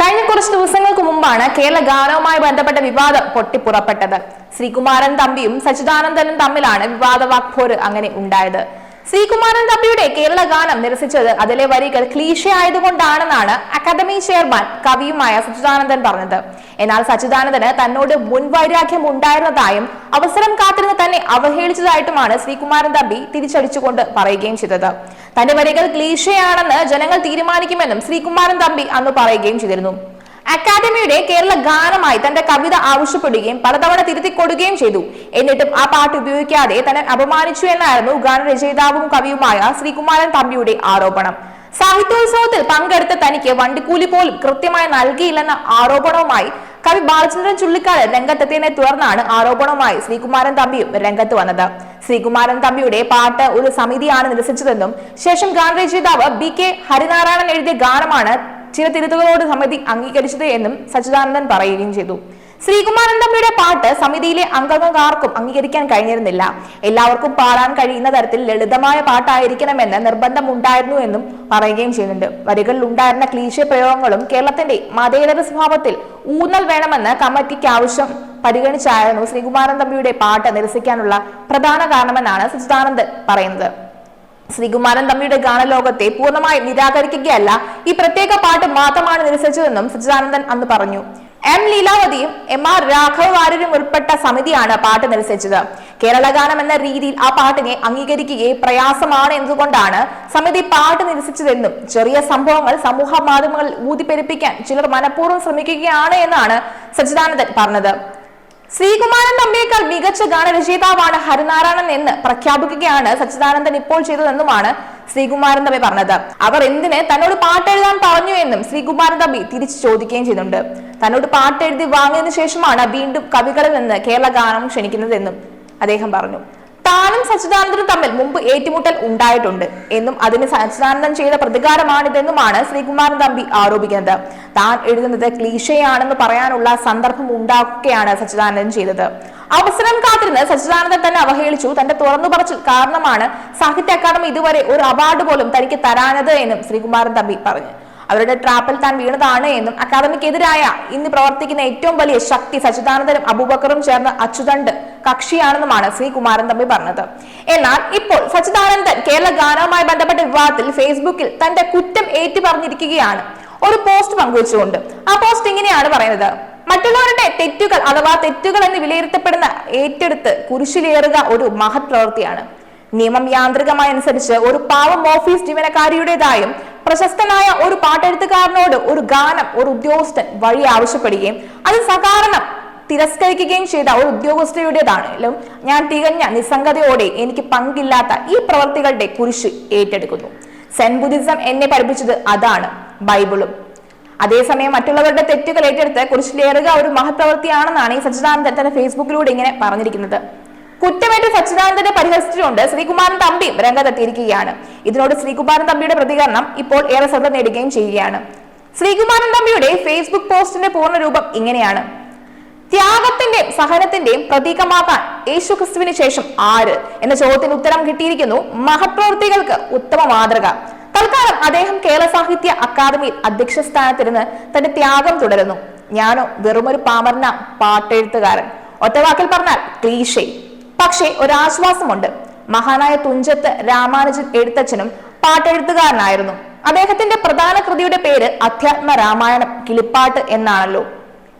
കഴിഞ്ഞ കുറച്ച് ദിവസങ്ങൾക്ക് മുമ്പാണ് കേരള ഗാനവുമായി ബന്ധപ്പെട്ട വിവാദം പൊട്ടിപ്പുറപ്പെട്ടത്. ശ്രീകുമാരൻ തമ്പിയും സച്ചിദാനന്ദനും തമ്മിലാണ് വിവാദ വാക്പോര് അങ്ങനെ ഉണ്ടായത്. ശ്രീകുമാരൻ തമ്പിയുടെ കേരള ഗാനം നിരസിച്ചത് അതിലെ വരികൾ ക്ലീശ ആയതുകൊണ്ടാണെന്നാണ് അക്കാദമി ചെയർമാൻ കവിയുമായ സച്ചിദാനന്ദൻ പറഞ്ഞത്. എന്നാൽ സച്ചിദാനന്ദന് തന്നോട് മുൻവൈരാഗ്യം ഉണ്ടായിരുന്നതായും അവസരം കാത്തിരുന്ന് തന്നെ അവഹേളിച്ചതായിട്ടുമാണ് ശ്രീകുമാരൻ തമ്പി തിരിച്ചടിച്ചുകൊണ്ട് പറയുകയും ചെയ്തത്. തന്റെ വരികൾ ക്ലീശയാണെന്ന് ജനങ്ങൾ തീരുമാനിക്കുമെന്നും ശ്രീകുമാരൻ തമ്പി അന്ന് പറയുകയും ചെയ്തിരുന്നു. അക്കാദമിയുടെ കേരള ഗാനമായി തന്റെ കവിത ആവശ്യപ്പെടുകയും പലതവണ തിരുത്തി കൊടുക്കുകയും ചെയ്തു. എന്നിട്ടും ആ പാട്ട് ഉപയോഗിക്കാതെ തന്നെ അപമാനിച്ചു എന്നായിരുന്നു ഗാനരചയിതാവും കവിയുമായ ശ്രീകുമാരൻ തമ്പിയുടെ ആരോപണം. സാഹിത്യോത്സവത്തിൽ പങ്കെടുത്ത തനിക്ക് വണ്ടിക്കൂലി പോലും കൃത്യമായി നൽകിയില്ലെന്ന ആരോപണവുമായി കവി ബാലചന്ദ്രൻ ചുള്ളിക്കാട് രംഗത്തെത്തിയതിനെ തുടർന്നാണ് ആരോപണവുമായി ശ്രീകുമാരൻ തമ്പിയും രംഗത്ത് വന്നത്. ശ്രീകുമാരൻ തമ്പിയുടെ പാട്ട് ഒരു സമിതിയാണ് നിരസിച്ചതെന്നും ശേഷം ഗാനരചയിതാവ് ബി കെ ഹരിനാരായണൻ എഴുതിയ ഗാനമാണ് ചില തിരുത്തുകളോട് സമിതി അംഗീകരിച്ചത് എന്നും സച്ചിദാനന്ദൻ പറയുകയും ചെയ്തു. ശ്രീകുമാരൻ തമ്പിയുടെ പാട്ട് സമിതിയിലെ അംഗങ്ങൾക്കാർക്കും അംഗീകരിക്കാൻ കഴിഞ്ഞിരുന്നില്ല. എല്ലാവർക്കും പാടാൻ കഴിയുന്ന തരത്തിൽ ലളിതമായ പാട്ടായിരിക്കണമെന്ന് നിർബന്ധമുണ്ടായിരുന്നു എന്നും പറയുകയും ചെയ്യുന്നുണ്ട്. വരികളിൽ ഉണ്ടായിരുന്ന ക്ലീശ പ്രയോഗങ്ങളും കേരളത്തിന്റെ മതേതര സ്വഭാവത്തിൽ ഊന്നൽ വേണമെന്ന് കമ്മിറ്റിക്ക് ആവശ്യം പരിഗണിച്ചായിരുന്നു ശ്രീകുമാരൻ തമ്പിയുടെ പാട്ട് നിരസിക്കാനുള്ള പ്രധാന കാരണമെന്നാണ് സച്ചിദാനന്ദൻ പറയുന്നത്. ശ്രീകുമാരൻ തമ്മിയുടെ ഗാനലോകത്തെ പൂർണമായി നിരാകരിക്കുകയല്ല ഈ പ്രത്യേക പാട്ട് മാത്രമാണ് നിരസിച്ചതെന്നും സച്ചിദാനന്ദൻ അന്ന് പറഞ്ഞു. എം ലീലാവതിയും എം ആർ രാഘവ വാര്യരും ഉൾപ്പെട്ട സമിതിയാണ് പാട്ട് നിരസിച്ചത്. കേരള ഗാനം എന്ന രീതിയിൽ ആ പാട്ടിനെ അംഗീകരിക്കുകയെ പ്രയാസമാണ് എന്നതുകൊണ്ടാണ് സമിതി പാട്ട് നിരസിച്ചതെന്നും ചെറിയ സംഭവങ്ങൾ സമൂഹ മാധ്യമങ്ങളിൽ ഊതിപ്പെരുപ്പിക്കാൻ ചിലർ മനഃപൂർവം ശ്രമിക്കുകയാണ് എന്നാണ് സച്ചിദാനന്ദൻ പറഞ്ഞത്. ശ്രീകുമാരൻ തമ്പിയേക്കാൾ മികച്ച ഗാനരചയിതാവാണ് ഹരിനാരായണൻ എന്ന് പ്രഖ്യാപിക്കുകയാണ് സച്ചിദാനന്ദൻ ഇപ്പോൾ ചെയ്തതെന്നുമാണ് ശ്രീകുമാരൻ തമ്പി പറഞ്ഞത്. അവർ എന്തിന് തന്നോട് പാട്ട് എഴുതാൻ പറഞ്ഞു എന്നും ശ്രീകുമാരൻ തമ്പി തിരിച്ചു ചോദിക്കുകയും ചെയ്യുന്നുണ്ട്. തന്നോട് പാട്ട് എഴുതി വാങ്ങിയതിനു ശേഷമാണ് വീണ്ടും കവികളിൽ നിന്ന് കേരള ഗാനം ക്ഷണിക്കുന്നതെന്നും അദ്ദേഹം പറഞ്ഞു. താനും സച്ചിദാനന്ദനും തമ്മിൽ മുമ്പ് ഏറ്റുമുട്ടൽ ഉണ്ടായിട്ടുണ്ട്. എന്നും അതിന് സച്ചിദാനന്ദൻ ചെയ്ത പ്രതികാരമാണിതെന്നുമാണ് ശ്രീകുമാരൻ തമ്പി ആരോപിക്കുന്നത്. താൻ എഴുതുന്നത് ക്ലീശയാണെന്ന് പറയാനുള്ള സന്ദർഭം ഉണ്ടാക്കുകയാണ് സച്ചിദാനന്ദൻ ചെയ്തത്. അവസരം കാത്തിരുന്ന് സച്ചിദാനന്ദൻ തന്നെ അവഹേളിച്ചു. തന്റെ തുറന്നു പറച്ചിൽ കാരണമാണ് സാഹിത്യ അക്കാദമി ഇതുവരെ ഒരു അവാർഡ് പോലും തനിക്ക് തരാനത് എന്നും ശ്രീകുമാരൻ തമ്പി പറഞ്ഞു. അവരുടെ ട്രാപ്പിൽ താൻ വീണതാണ് എന്നും അക്കാദമിക്കെതിരായ ഇന്ന് പ്രവർത്തിക്കുന്ന ഏറ്റവും വലിയ ശക്തി സച്ചിദാനന്ദനും അബൂബക്കറും ചേർന്ന് അച്യുതണ്ട് കക്ഷിയാണെന്നുമാണ് ശ്രീകുമാരൻ തമ്പി പറഞ്ഞത്. എന്നാൽ ഇപ്പോൾ സച്ചിദാനന്ദൻ കേരള ഗാനവുമായി ബന്ധപ്പെട്ട വിവാദത്തിൽ ഫേസ്ബുക്കിൽ തന്റെ കുറ്റം ഏറ്റു പറഞ്ഞിരിക്കുകയാണ് ഒരു പോസ്റ്റ് പങ്കുവച്ചുകൊണ്ട്. ആ പോസ്റ്റ് ഇങ്ങനെയാണ് പറയുന്നത്. മറ്റുള്ളവരുടെ തെറ്റുകൾ അഥവാ തെറ്റുകൾ എന്ന് വിലയിരുത്തപ്പെടുന്ന ഏറ്റെടുത്ത് കുരിശിലേറുക ഒരു മഹത് പ്രവൃത്തിയാണ്. നിയമം യാന്ത്രികമായി അനുസരിച്ച് ഒരു പാവം ഓഫീസ് ജീവനക്കാരിയുടേതായും പ്രശസ്തനായ ഒരു പാട്ടെഴുത്തുകാരനോട് ഒരു ഗാനം ഒരു ഉദ്യോഗസ്ഥൻ വഴി ആവശ്യപ്പെടുകയും അത് സകാരണം തിരസ്കരിക്കുകയും ചെയ്ത ഒരു ഉദ്യോഗസ്ഥയുടേതാണെങ്കിലും ഞാൻ തികഞ്ഞ നിസ്സംഗതയോടെ എനിക്ക് പങ്കില്ലാത്ത ഈ പ്രവർത്തികളുടെ കുരിശ് ഏറ്റെടുക്കുന്നു. സെൻ ബുദ്ധിസം എന്നെ പഠിപ്പിച്ചത് അതാണ് ബൈബിളും. അതേസമയം മറ്റുള്ളവരുടെ തെറ്റുകൾ ഏറ്റെടുത്ത് കുരിശിലേറുക ഒരു മഹത്പ്രവൃത്തിയാണെന്നാണ് ഈ സച്ചിദാനന്ദൻ തന്റെ ഫേസ്ബുക്കിലൂടെ ഇങ്ങനെ പറഞ്ഞിരിക്കുന്നത്. കുറ്റമേറ്റ് സച്ചിദാനന്ദനെ പരിഹസിച്ചുകൊണ്ട് ശ്രീകുമാരൻ തമ്പി രംഗത്തെത്തിയിരിക്കുകയാണ്. ഇതിനോട് ശ്രീകുമാരൻ തമ്പിയുടെ പ്രതികരണം ഇപ്പോൾ ഏറെ ശ്രദ്ധ നേടുകയും ചെയ്യുകയാണ്. ശ്രീകുമാരൻ തമ്പിയുടെ ഫേസ്ബുക്ക് പോസ്റ്റിന്റെ പൂർണ രൂപം ഇങ്ങനെയാണ്. ത്യാഗത്തിന്റെയും സഹനത്തിന്റെയും പ്രതീകമാകാൻ യേശു ക്രിസ്തുവിന് ശേഷം ആര്? എന്ന ചോദ്യത്തിന് ഉത്തരം കിട്ടിയിരിക്കുന്നു മഹപ്രവൃത്തികൾക്ക് ഉത്തമ മാതൃക. തൽക്കാലം അദ്ദേഹം കേരള സാഹിത്യ അക്കാദമിയിൽ അധ്യക്ഷ സ്ഥാനത്തിരുന്ന് തന്റെ ത്യാഗം തുടരുന്നു. ഞാനോ വെറുമൊരു പാമരന പാട്ടെഴുത്തുകാരൻ. ഒറ്റവാക്കിൽ പറഞ്ഞാൽ ക്ലീഷേ പക്ഷേ ഒരാശ്വാസമുണ്ട്. മഹാനായ തുഞ്ചത്ത് രാമാനുജൻ എഴുത്തച്ഛനും പാട്ടെഴുത്തുകാരനായിരുന്നു. അദ്ദേഹത്തിന്റെ പ്രധാന കൃതിയുടെ പേര് അധ്യാത്മ രാമായണം കിളിപ്പാട്ട് എന്നാണല്ലോ.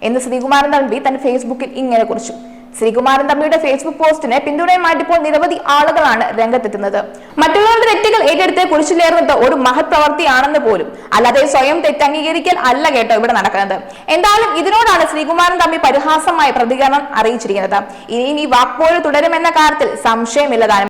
എന്ന് ശ്രീകുമാരൻ തമ്പി തന്റെ ഫേസ്ബുക്കിൽ ഇങ്ങനെ കുറിച്ചു. ശ്രീകുമാരൻ തമ്പിയുടെ ഫേസ്ബുക്ക് പോസ്റ്റിന് പിന്തുണയുമായിട്ടിപ്പോൾ നിരവധി ആളുകളാണ് രംഗത്തെത്തുന്നത്. മറ്റുള്ളവരുടെ തെറ്റുകൾ ഏറ്റെടുത്ത് കുറിച്ചിലേറുന്നത് ഒരു മഹത് പ്രവൃത്തിയാണെന്ന് പോലും. അല്ലാതെ സ്വയം തെറ്റംഗീകരിക്കൽ അല്ല കേട്ടോ ഇവിടെ നടക്കുന്നത്. എന്തായാലും ഇതിനോടാണ് ശ്രീകുമാരൻ തമ്പി പരിഹാസമായ പ്രതികരണം അറിയിച്ചിരിക്കുന്നത്. ഇനിയും ഈ വാക്പോര് തുടരുമെന്ന കാര്യത്തിൽ സംശയമില്ലതാനും